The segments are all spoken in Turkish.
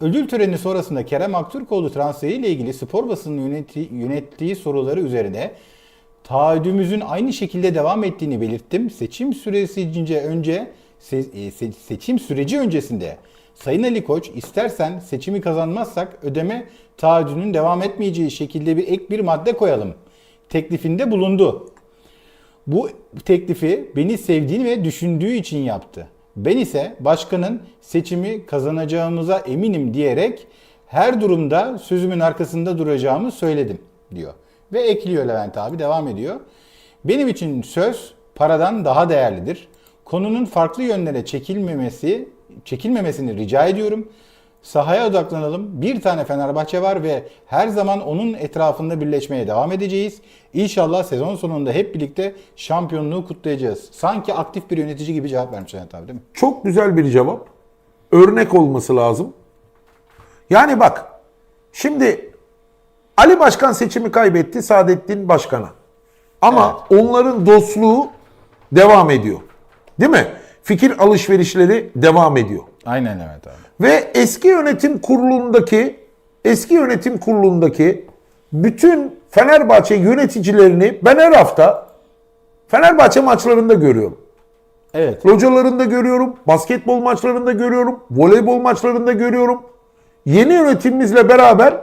Ödül töreni sonrasında Kerem Aktürkoğlu transferiyle ilgili spor basının yöneti- yönettiği soruları üzerine taahhüdümüzün aynı şekilde devam ettiğini belirttim. Seçim süresince önce e, se- seçim süreci öncesinde Sayın Ali Koç istersen seçimi kazanmazsak ödeme taahhüdünün devam etmeyeceği şekilde bir ek bir madde koyalım teklifinde bulundu. Bu teklifi beni sevdiğini ve düşündüğü için yaptı. Ben ise başkanın seçimi kazanacağımıza eminim diyerek her durumda sözümün arkasında duracağımı söyledim diyor. Ve ekliyor Levent abi devam ediyor. Benim için söz paradan daha değerlidir. Konunun farklı yönlere çekilmemesi, çekilmemesini rica ediyorum. Sahaya odaklanalım. Bir tane Fenerbahçe var ve her zaman onun etrafında birleşmeye devam edeceğiz. İnşallah sezon sonunda hep birlikte şampiyonluğu kutlayacağız. Sanki aktif bir yönetici gibi cevap vermiş Levent abi değil mi? Çok güzel bir cevap. Örnek olması lazım. Yani bak şimdi Ali Başkan seçimi kaybetti Saadettin Başkan'a. Ama onların dostluğu devam ediyor. Değil mi? Fikir alışverişleri devam ediyor. Aynen Levent abi. Ve eski yönetim kurulundaki eski yönetim kurulundaki bütün Fenerbahçe yöneticilerini ben her hafta Fenerbahçe maçlarında görüyorum. Evet. Localarında görüyorum, basketbol maçlarında görüyorum, voleybol maçlarında görüyorum. Yeni yönetimimizle beraber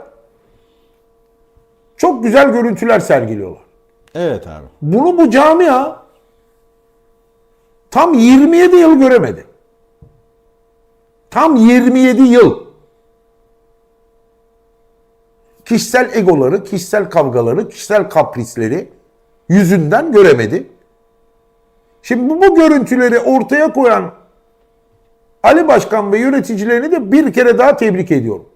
çok güzel görüntüler sergiliyorlar. Evet abi. Bunu bu camia tam 27 yıl göremedi. Tam 27 yıl. Kişisel egoları, kişisel kavgaları, kişisel kaprisleri yüzünden göremedi. Şimdi bu, bu görüntüleri ortaya koyan Ali Başkan ve yöneticilerini de bir kere daha tebrik ediyorum.